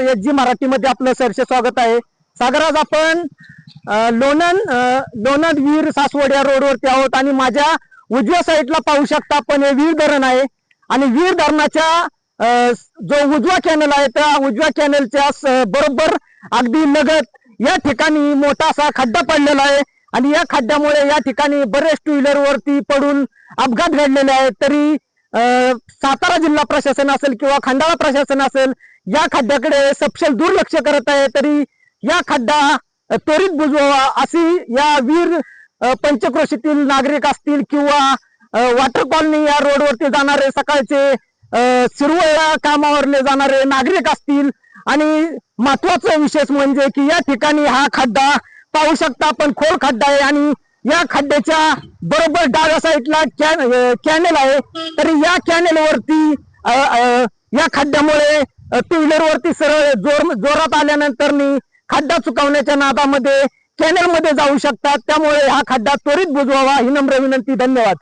नमस्कार H G मराठीमध्ये आपलं सरसे स्वागत आहे. सागर आज आपण लोणन लोणंद लोणंद वीर सासवड्या रोडवरती आहोत आणि माझ्या उजव्या साईडला पाहू शकता आपण हे वीर धरण आहे. आणि वीर धरणाच्या जो उजवा कॅनल आहे त्या उजव्या कॅनलच्या बरोबर अगदी लगत या ठिकाणी मोठा असा खड्डा पडलेला आहे. आणि या खड्ड्यामुळे या ठिकाणी बरेच टू व्हीलर वरती पडून अपघात घडलेले आहेत. तरी सातारा जिल्हा प्रशासन असेल किंवा खंडाळा प्रशासन असेल या खड्ड्याकडे सपशेल दुर्लक्ष करत आहे तरी या खड्डा त्वरित बुजवावा अशी या वीर पंचक्रोशीतील नागरिक असतील किंवा वॉटर कॉलनी या रोडवरती जाणारे सकाळचे अ, कामावरले जाणारे नागरिक असतील. आणि महत्वाचं विशेष म्हणजे की या ठिकाणी हा खड्डा पाहू शकता आपण खोल खड्डा आहे आणि या खड्ड्याच्या बरोबर डाव्या साईडला कॅनल कॅनेल आहे. तरी या कॅनेल वरती या खड्ड्यामुळे टू व्हीलर वरती सरळ जोर जोरात आल्यानंतर खड्डा चुकवण्याच्या नादामध्ये कॅनेल मध्ये जाऊ शकतात. त्यामुळे हा खड्डा त्वरित बुजवावा. ही नम्र विनंती. धन्यवाद.